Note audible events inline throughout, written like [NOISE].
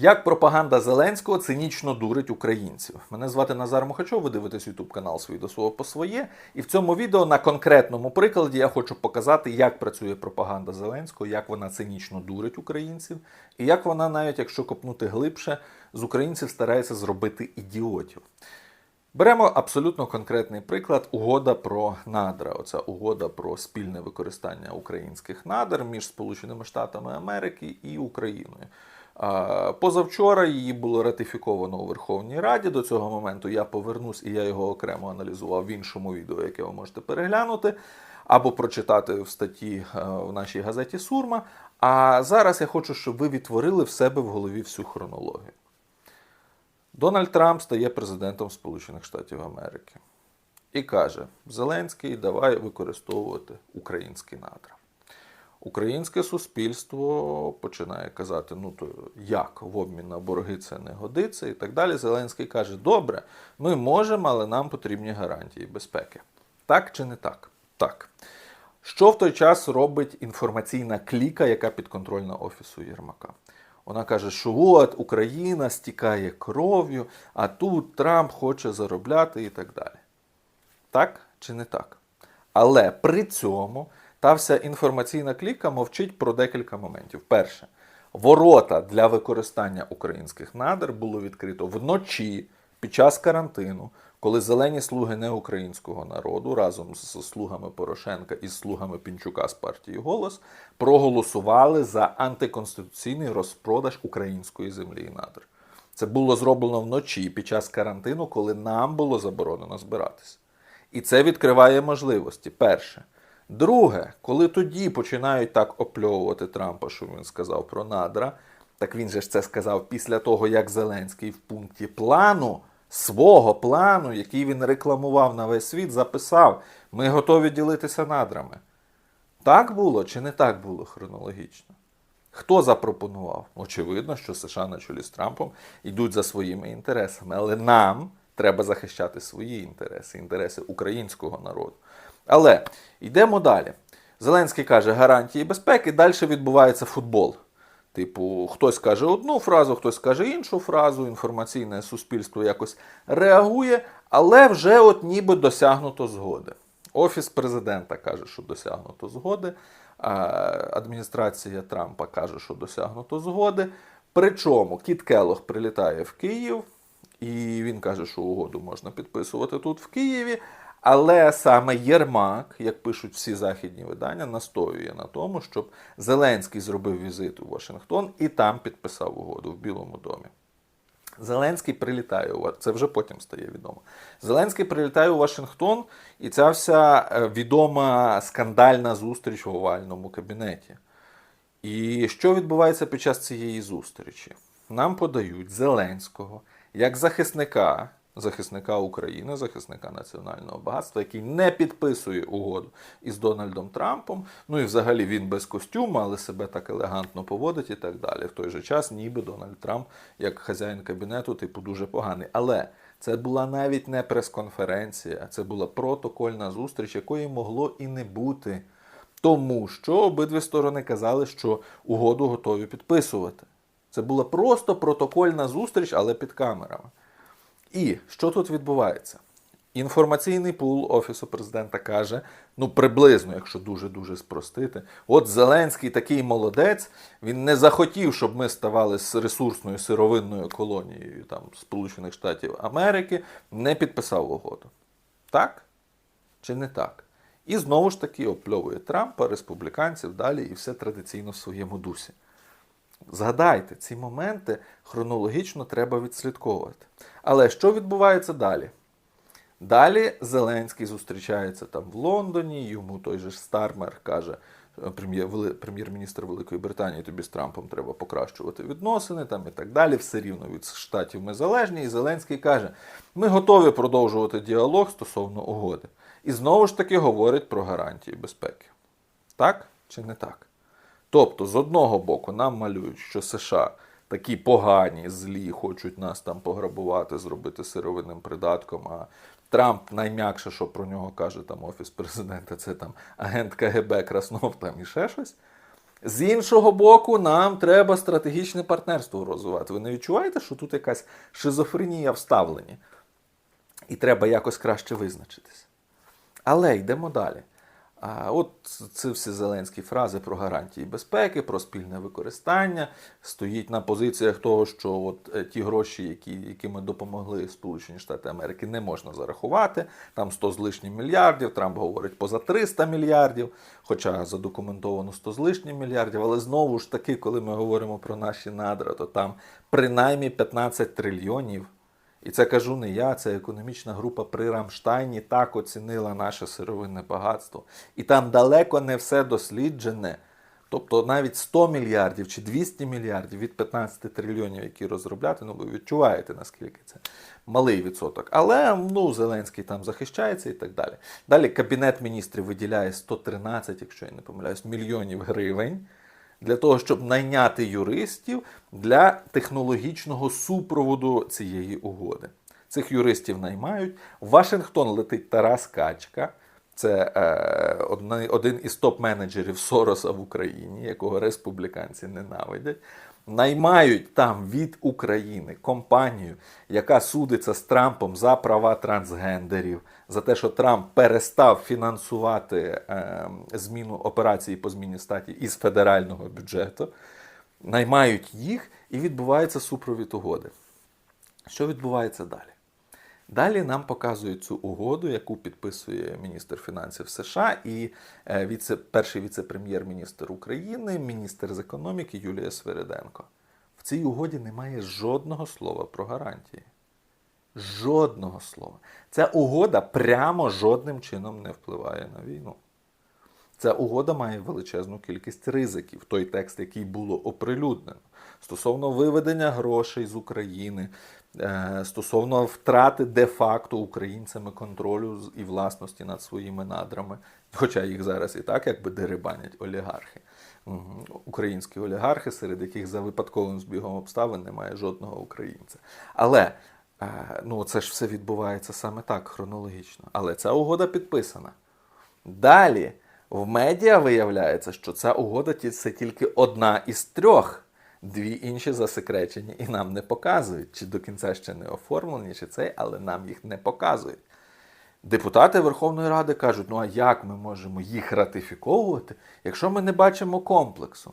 Як пропаганда Зеленського цинічно дурить українців? Мене звати Назар Мухачов, ви дивитесь YouTube канал «Свій до свого по своє. І в цьому відео на конкретному прикладі я хочу показати, як працює пропаганда Зеленського, як вона цинічно дурить українців, і як вона, навіть якщо копнути глибше, з українців старається зробити ідіотів. Беремо абсолютно конкретний приклад угода про надра. Оця угода про спільне використання українських надр між Сполученими Штатами Америки і Україною. Позавчора її було ратифіковано у Верховній Раді. До цього моменту я повернусь і я його окремо аналізував в іншому відео, яке ви можете переглянути, або прочитати в статті е, в нашій газеті Сурма. А зараз я хочу, щоб ви відтворили в себе в голові всю хронологію. Дональд Трамп стає президентом Сполучених Штатів Америки і каже: Зеленський, давай використовувати українські надра. Українське суспільство починає казати: ну то як в обмін на борги це не годиться, і так далі. Зеленський каже: Добре, ми можемо, але нам потрібні гарантії безпеки. Так чи не так? Так. Що в той час робить інформаційна кліка, яка підконтрольна Офісу Єрмака? Вона каже, що от Україна стікає кров'ю, а тут Трамп хоче заробляти і так далі. Так чи не так? Але при цьому та вся інформаційна кліка мовчить про декілька моментів. Перше, ворота для використання українських надр було відкрито вночі під час карантину, коли зелені слуги неукраїнського народу разом з слугами Порошенка і слугами Пінчука з партії Голос проголосували за антиконституційний розпродаж української землі і надр. Це було зроблено вночі під час карантину, коли нам було заборонено збиратися. І це відкриває можливості. Перше. Друге, коли тоді починають так опльовувати Трампа, що він сказав про надра, так він же ж це сказав після того, як Зеленський в пункті плану, свого плану, який він рекламував на весь світ, записав: ми готові ділитися надрами. Так було чи не так було хронологічно? Хто запропонував? Очевидно, що США на чолі з Трампом йдуть за своїми інтересами, але нам треба захищати свої інтереси, інтереси українського народу. Але йдемо далі. Зеленський каже гарантії безпеки, далі відбувається футбол. Типу, хтось каже одну фразу, хтось каже іншу фразу, інформаційне суспільство якось реагує, але вже от ніби досягнуто згоди. Офіс президента каже, що досягнуто згоди. Адміністрація Трампа каже, що досягнуто згоди. Причому Кіт Келох прилітає в Київ, і він каже, що угоду можна підписувати тут в Києві. Але саме Єрмак, як пишуть всі західні видання, настоює на тому, щоб Зеленський зробив візит у Вашингтон і там підписав угоду в Білому домі. Зеленський прилітає у це вже потім стає відомо. Зеленський прилітає у Вашингтон, і ця вся е, відома скандальна зустріч в овальному кабінеті. І що відбувається під час цієї зустрічі? Нам подають Зеленського як захисника, захисника України, захисника національного багатства, який не підписує угоду із Дональдом Трампом. Ну і взагалі він без костюму, але себе так елегантно поводить і так далі. В той же час, ніби Дональд Трамп, як хазяїн кабінету, типу, дуже поганий. Але це була навіть не прес-конференція, це була протокольна зустріч, якої могло і не бути. Тому що обидві сторони казали, що угоду готові підписувати. Це була просто протокольна зустріч, але під камерами. І що тут відбувається? Інформаційний пул Офісу президента каже: ну приблизно, якщо дуже-дуже спростити, от Зеленський такий молодець, він не захотів, щоб ми ставали з ресурсною сировинною колонією там, Сполучених Штатів Америки, не підписав угоду. Так? Чи не так? І знову ж таки опльовує Трампа, республіканців далі і все традиційно в своєму дусі. Згадайте, ці моменти хронологічно треба відслідковувати. Але що відбувається далі? Далі Зеленський зустрічається там в Лондоні, йому той же Стармер каже, прем'єр-міністр Великої Британії, тобі з Трампом треба покращувати відносини там і так далі. Все рівно від штатів ми залежні. І Зеленський каже: ми готові продовжувати діалог стосовно угоди. І знову ж таки говорить про гарантії безпеки. Так чи не так? Тобто, з одного боку, нам малюють, що США такі погані, злі, хочуть нас там пограбувати, зробити сировинним придатком. А Трамп найм'якше, що про нього каже там Офіс президента, це там агент КГБ Краснов там і ще щось. З іншого боку, нам треба стратегічне партнерство розвивати. Ви не відчуваєте, що тут якась шизофренія в ставленні? І треба якось краще визначитися. Але йдемо далі. А от ці всі зеленські фрази про гарантії безпеки, про спільне використання стоїть на позиціях того, що от е, ті гроші, які, якими допомогли Сполучені Штати Америки, не можна зарахувати. Там 100 з лишнім мільярдів. Трамп говорить поза 300 мільярдів, хоча задокументовано 100 з лишнім мільярдів. Але знову ж таки, коли ми говоримо про наші надра, то там принаймні 15 трильйонів. І це кажу не я, це економічна група при Рамштайні так оцінила наше сировинне багатство. І там далеко не все досліджене. Тобто навіть 100 мільярдів чи 200 мільярдів від 15 трильйонів, які розробляти, ну ви відчуваєте, наскільки це малий відсоток. Але ну, Зеленський там захищається і так далі. Далі Кабінет міністрів виділяє 113, якщо я не помиляюсь, мільйонів гривень для того, щоб найняти юристів для технологічного супроводу цієї угоди. Цих юристів наймають. В Вашингтон летить Тарас Качка. Це е, один із топ-менеджерів Сороса в Україні, якого республіканці ненавидять. Наймають там від України компанію, яка судиться з Трампом за права трансгендерів, за те, що Трамп перестав фінансувати е, зміну операції по зміні статі із федерального бюджету. Наймають їх і відбувається супровід угоди. Що відбувається далі? Далі нам показують цю угоду, яку підписує міністр фінансів США і е, віце, перший віце-прем'єр-міністр України, міністр з економіки Юлія Свириденко. В цій угоді немає жодного слова про гарантії. Жодного слова. Ця угода прямо жодним чином не впливає на війну. Ця угода має величезну кількість ризиків. Той текст, який було оприлюднено, стосовно виведення грошей з України, стосовно втрати де-факто українцями контролю і власності над своїми надрами, хоча їх зараз і так якби дерибанять олігархи. Українські олігархи, серед яких за випадковим збігом обставин немає жодного українця. Але е, ну, це ж все відбувається саме так, хронологічно. Але ця угода підписана. Далі в медіа виявляється, що ця угода це тільки одна із трьох. Дві інші засекречені і нам не показують, чи до кінця ще не оформлені, чи цей, але нам їх не показують. Депутати Верховної Ради кажуть: ну а як ми можемо їх ратифіковувати, якщо ми не бачимо комплексу?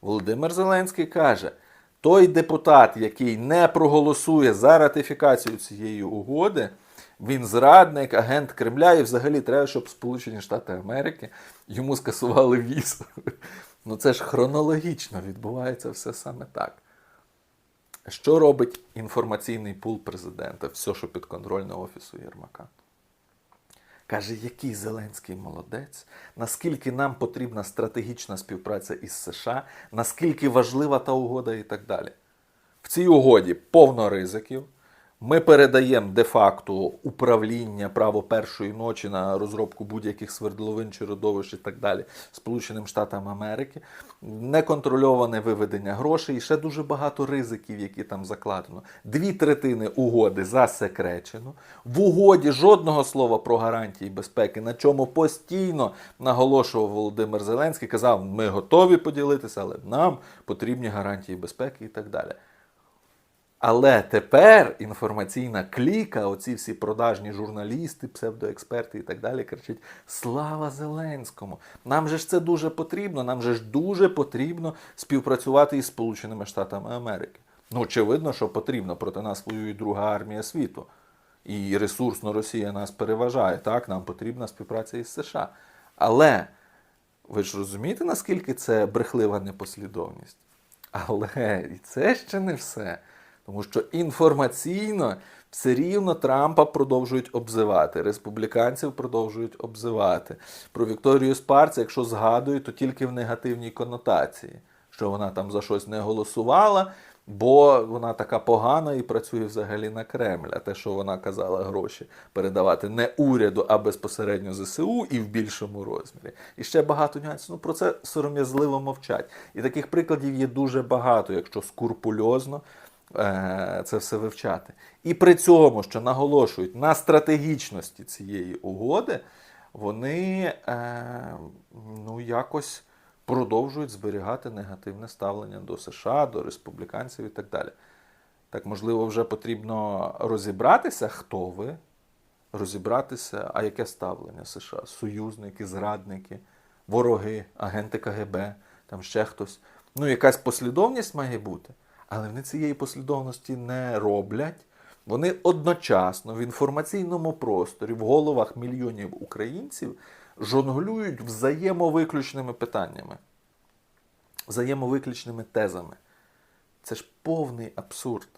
Володимир Зеленський каже: той депутат, який не проголосує за ратифікацію цієї угоди, він зрадник, агент Кремля, і взагалі треба, щоб Сполучені Штати Америки йому скасували віз. [LAUGHS] Ну це ж хронологічно відбувається все саме так. Що робить інформаційний пул президента? Все, що підконтрольне Офісу Єрмака. Каже, який Зеленський молодець, наскільки нам потрібна стратегічна співпраця із США, наскільки важлива та угода і так далі. В цій угоді повно ризиків. Ми передаємо де-факто управління право першої ночі на розробку будь-яких свердловин чи родовищ і так далі Сполученим Штатам Америки, неконтрольоване виведення грошей і ще дуже багато ризиків, які там закладено. Дві третини угоди засекречено. В угоді жодного слова про гарантії безпеки, на чому постійно наголошував Володимир Зеленський, казав, ми готові поділитися, але нам потрібні гарантії безпеки і так далі. Але тепер інформаційна кліка, оці всі продажні журналісти, псевдоексперти і так далі, кричать: Слава Зеленському! Нам же ж це дуже потрібно, нам же ж дуже потрібно співпрацювати із Сполученими Штатами Америки. Ну, очевидно, що потрібно. Проти нас воює друга армія світу. І ресурсно Росія нас переважає. Так, нам потрібна співпраця із США. Але ви ж розумієте, наскільки це брехлива непослідовність? Але і це ще не все. Тому що інформаційно все рівно Трампа продовжують обзивати, республіканців продовжують обзивати. Про Вікторію Спарц, якщо згадують, то тільки в негативній конотації, що вона там за щось не голосувала, бо вона така погана і працює взагалі на Кремль. А те, що вона казала гроші передавати не уряду, а безпосередньо ЗСУ і в більшому розмірі. І ще багато нюансів. Ну про це сором'язливо мовчать. І таких прикладів є дуже багато, якщо скурпульозно це все вивчати. І при цьому, що наголошують на стратегічності цієї угоди, вони е, ну, якось продовжують зберігати негативне ставлення до США, до республіканців і так далі. Так, можливо, вже потрібно розібратися, хто ви, розібратися, а яке ставлення США? Союзники, зрадники, вороги, агенти КГБ, там ще хтось. Ну, якась послідовність має бути, але вони цієї послідовності не роблять. Вони одночасно в інформаційному просторі, в головах мільйонів українців жонглюють взаємовиключними питаннями, взаємовиключними тезами. Це ж повний абсурд.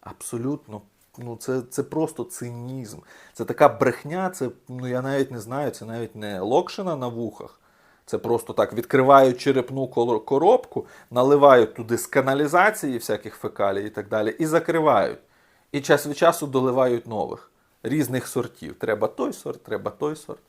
Абсолютно. Ну, це, це просто цинізм. Це така брехня, це, ну я навіть не знаю, це навіть не локшина на вухах. Це просто так відкривають черепну коробку, наливають туди з каналізації всяких фекалій і так далі, і закривають. І час від часу доливають нових, різних сортів. Треба той сорт, треба той сорт.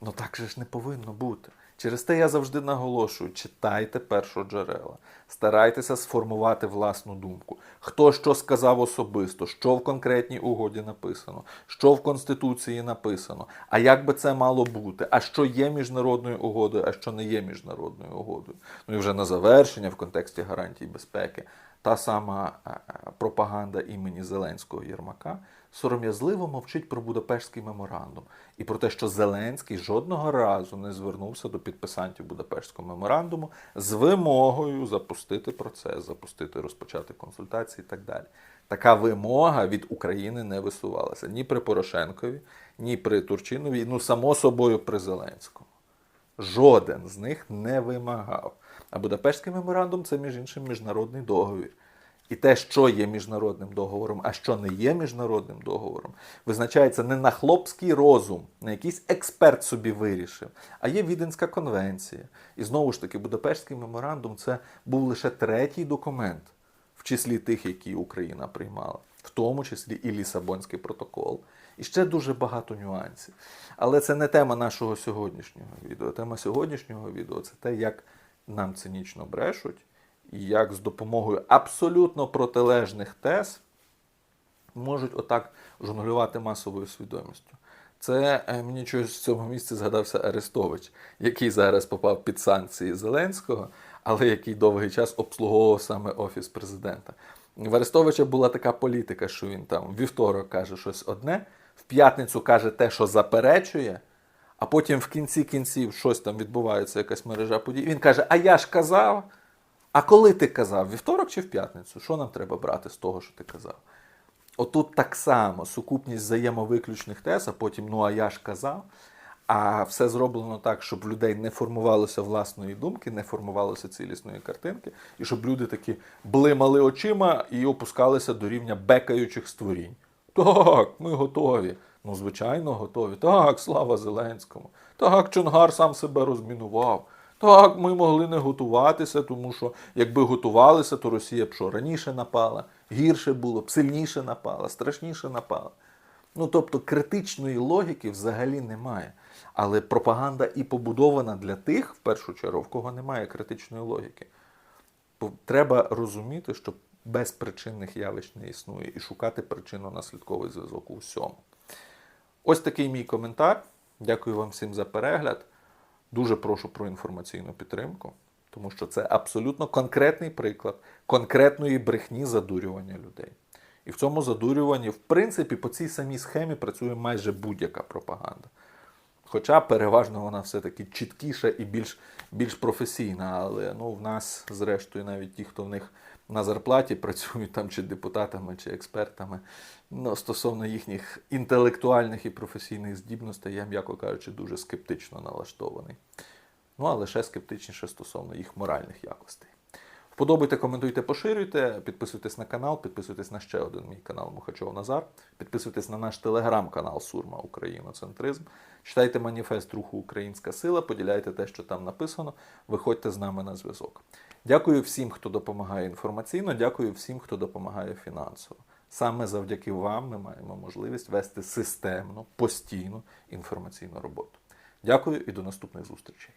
Ну так же ж не повинно бути. Через те я завжди наголошую: читайте першоджерела, старайтеся сформувати власну думку. Хто що сказав особисто, що в конкретній угоді написано, що в Конституції написано, а як би це мало бути, а що є міжнародною угодою, а що не є міжнародною угодою. Ну і вже на завершення в контексті гарантій безпеки. Та сама е, е, пропаганда імені Зеленського Єрмака сором'язливо мовчить про Будапештський меморандум і про те, що Зеленський жодного разу не звернувся до підписантів Будапештського меморандуму з вимогою запустити процес, запустити, розпочати консультації і так далі. Така вимога від України не висувалася ні при Порошенкові, ні при Турчинові, ну само собою при Зеленському. Жоден з них не вимагав. А Будапештський меморандум це, між іншим, міжнародний договір. І те, що є міжнародним договором, а що не є міжнародним договором, визначається не на хлопський розум, не якийсь експерт собі вирішив, а є Віденська конвенція. І знову ж таки, Будапештський меморандум це був лише третій документ, в числі тих, які Україна приймала, в тому числі і Лісабонський протокол. І ще дуже багато нюансів. Але це не тема нашого сьогоднішнього відео. Тема сьогоднішнього відео це те, як нам цинічно брешуть, як з допомогою абсолютно протилежних тез можуть отак жонглювати масовою свідомістю. Це е, мені чогось в цьому місці згадався Арестович, який зараз попав під санкції Зеленського, але який довгий час обслуговував саме офіс президента. В Арестовича була така політика, що він там вівторок каже щось одне, в п'ятницю каже те, що заперечує, а потім в кінці кінців щось там відбувається, якась мережа подій. Він каже: А я ж казав. А коли ти казав? Вівторок чи в п'ятницю? Що нам треба брати з того, що ти казав? Отут так само сукупність взаємовиключних тез, а потім, ну а я ж казав. А все зроблено так, щоб в людей не формувалося власної думки, не формувалося цілісної картинки, і щоб люди такі блимали очима і опускалися до рівня бекаючих створінь. Так, ми готові. Ну, звичайно, готові. Так, слава Зеленському. Так, Чонгар сам себе розмінував. Так, ми могли не готуватися, тому що якби готувалися, то Росія б що раніше напала, гірше було б, сильніше напала, страшніше напала. Ну тобто критичної логіки взагалі немає. Але пропаганда і побудована для тих, в першу чергу, в кого немає критичної логіки. Бо Треба розуміти, що безпричинних явищ не існує, і шукати причинно-наслідковий зв'язок у всьому. Ось такий мій коментар. Дякую вам всім за перегляд. Дуже прошу про інформаційну підтримку, тому що це абсолютно конкретний приклад конкретної брехні задурювання людей. І в цьому задурюванні, в принципі, по цій самій схемі працює майже будь-яка пропаганда. Хоча переважно вона все-таки чіткіша і більш, більш професійна, але ну, в нас, зрештою, навіть ті, хто в них на зарплаті працюють там чи депутатами, чи експертами, ну, стосовно їхніх інтелектуальних і професійних здібностей, я, м'яко кажучи, дуже скептично налаштований. Ну, а лише скептичніше стосовно їх моральних якостей. Вподобайте, коментуйте, поширюйте, підписуйтесь на канал, підписуйтесь на ще один мій канал Мухачов Назар, підписуйтесь на наш телеграм-канал Сурма Україноцентризм, читайте маніфест руху Українська Сила, поділяйте те, що там написано, виходьте з нами на зв'язок. Дякую всім, хто допомагає інформаційно, дякую всім, хто допомагає фінансово. Саме завдяки вам ми маємо можливість вести системну, постійну інформаційну роботу. Дякую і до наступних зустрічей.